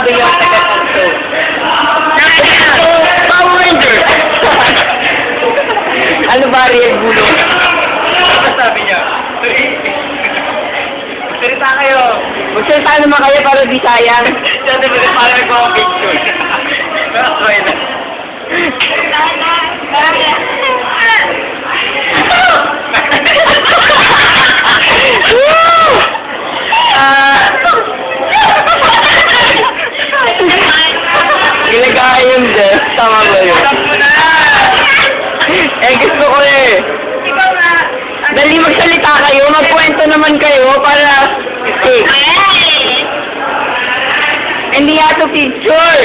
sinabi yung taga-kanto. Power Ranger! ano ba rin bulo? Ano sabi niya? Magsalita kayo. Magsalita naman kayo para di sayang. Sabi mo rin para nagpapapicture. Pero okay na. Magsalita na. Parang Yung Def. Tama ba yun? Alam mo na! Eh, gusto ko eh. Ikaw nga. Dali magsalita kayo, magkwento naman kayo para... Eh, hindi nga to picture.